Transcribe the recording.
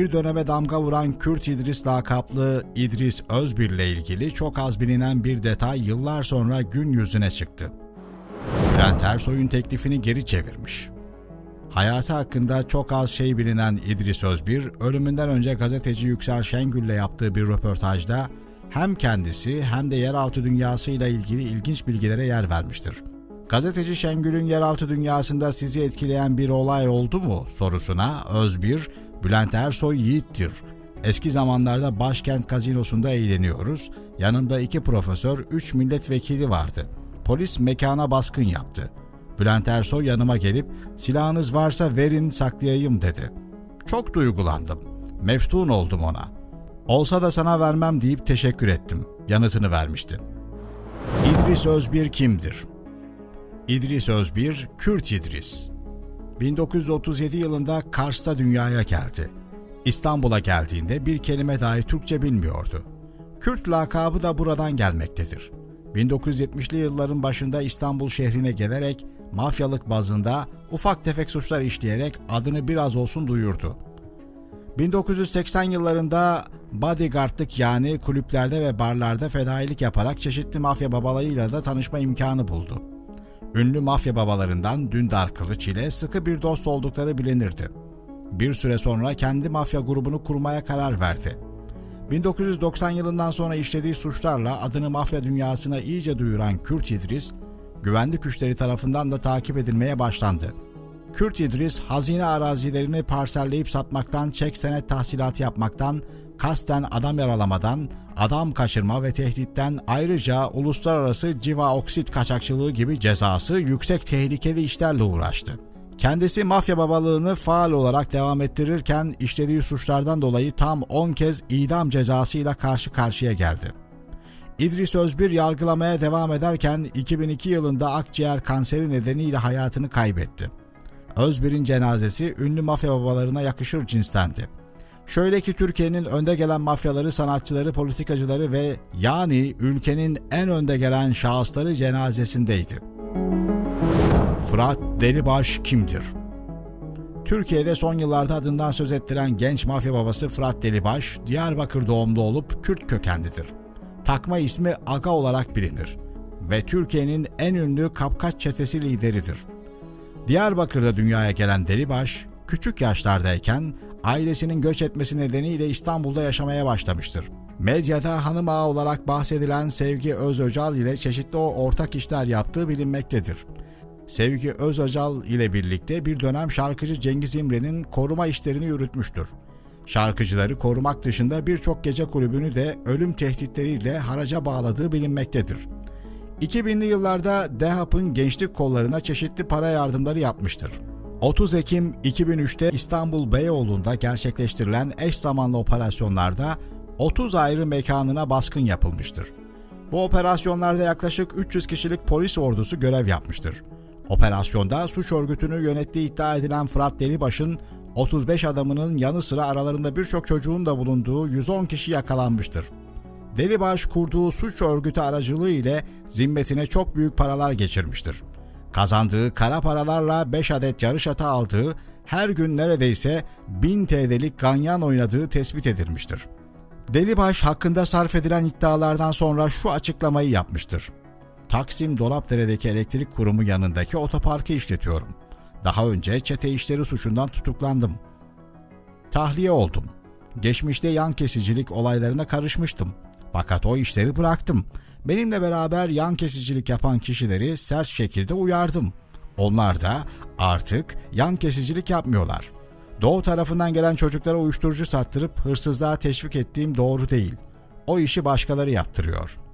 bir döneme damga vuran Kürt İdris lakaplı İdris Özbir ile ilgili çok az bilinen bir detay yıllar sonra gün yüzüne çıktı. Bülent Ersoy'un teklifini geri çevirmiş. Hayatı hakkında çok az şey bilinen İdris Özbir, ölümünden önce gazeteci Yüksel Şengül'le yaptığı bir röportajda hem kendisi hem de yeraltı dünyasıyla ilgili ilginç bilgilere yer vermiştir. Gazeteci Şengül'ün yeraltı dünyasında sizi etkileyen bir olay oldu mu sorusuna Özbir, Bülent Ersoy yiğittir. Eski zamanlarda başkent kazinosunda eğleniyoruz. Yanımda iki profesör, üç milletvekili vardı. Polis mekana baskın yaptı. Bülent Ersoy yanıma gelip silahınız varsa verin saklayayım dedi. Çok duygulandım. Meftun oldum ona. Olsa da sana vermem deyip teşekkür ettim. Yanıtını vermişti. İdris Özbir kimdir? İdris Özbir, Kürt İdris. 1937 yılında Kars'ta dünyaya geldi. İstanbul'a geldiğinde bir kelime dahi Türkçe bilmiyordu. Kürt lakabı da buradan gelmektedir. 1970'li yılların başında İstanbul şehrine gelerek mafyalık bazında ufak tefek suçlar işleyerek adını biraz olsun duyurdu. 1980 yıllarında bodyguardlık yani kulüplerde ve barlarda fedailik yaparak çeşitli mafya babalarıyla da tanışma imkanı buldu. Ünlü mafya babalarından Dündar Kılıç ile sıkı bir dost oldukları bilinirdi. Bir süre sonra kendi mafya grubunu kurmaya karar verdi. 1990 yılından sonra işlediği suçlarla adını mafya dünyasına iyice duyuran Kürt İdris, güvenlik güçleri tarafından da takip edilmeye başlandı. Kürt İdris, hazine arazilerini parselleyip satmaktan, çek senet tahsilatı yapmaktan, kasten adam yaralamadan, adam kaçırma ve tehditten ayrıca uluslararası civa oksit kaçakçılığı gibi cezası yüksek tehlikeli işlerle uğraştı. Kendisi mafya babalığını faal olarak devam ettirirken işlediği suçlardan dolayı tam 10 kez idam cezasıyla karşı karşıya geldi. İdris Özbir yargılamaya devam ederken 2002 yılında akciğer kanseri nedeniyle hayatını kaybetti. Özbir'in cenazesi ünlü mafya babalarına yakışır cinstendi. Şöyle ki Türkiye'nin önde gelen mafyaları, sanatçıları, politikacıları ve yani ülkenin en önde gelen şahısları cenazesindeydi. Fırat Delibaş kimdir? Türkiye'de son yıllarda adından söz ettiren genç mafya babası Fırat Delibaş, Diyarbakır doğumlu olup Kürt kökenlidir. Takma ismi Aga olarak bilinir ve Türkiye'nin en ünlü kapkaç çetesi lideridir. Diyarbakır'da dünyaya gelen Delibaş, küçük yaşlardayken ailesinin göç etmesi nedeniyle İstanbul'da yaşamaya başlamıştır. Medyada hanım ağa olarak bahsedilen Sevgi Özöcal ile çeşitli ortak işler yaptığı bilinmektedir. Sevgi Özöcal ile birlikte bir dönem şarkıcı Cengiz İmre'nin koruma işlerini yürütmüştür. Şarkıcıları korumak dışında birçok gece kulübünü de ölüm tehditleriyle haraca bağladığı bilinmektedir. 2000'li yıllarda DEHAP'ın gençlik kollarına çeşitli para yardımları yapmıştır. 30 Ekim 2003'te İstanbul Beyoğlu'nda gerçekleştirilen eş zamanlı operasyonlarda 30 ayrı mekanına baskın yapılmıştır. Bu operasyonlarda yaklaşık 300 kişilik polis ordusu görev yapmıştır. Operasyonda suç örgütünü yönettiği iddia edilen Fırat Delibaş'ın 35 adamının yanı sıra aralarında birçok çocuğun da bulunduğu 110 kişi yakalanmıştır. Delibaş kurduğu suç örgütü aracılığı ile zimmetine çok büyük paralar geçirmiştir. Kazandığı kara paralarla 5 adet yarış atı aldığı, her gün neredeyse 1000 TL'lik ganyan oynadığı tespit edilmiştir. Delibaş hakkında sarf edilen iddialardan sonra şu açıklamayı yapmıştır. Taksim Dolapdere'deki elektrik kurumu yanındaki otoparkı işletiyorum. Daha önce çete işleri suçundan tutuklandım. Tahliye oldum. Geçmişte yan kesicilik olaylarına karışmıştım. Fakat o işleri bıraktım. Benimle beraber yan kesicilik yapan kişileri sert şekilde uyardım. Onlar da artık yan kesicilik yapmıyorlar. Doğu tarafından gelen çocuklara uyuşturucu sattırıp hırsızlığa teşvik ettiğim doğru değil. O işi başkaları yaptırıyor.''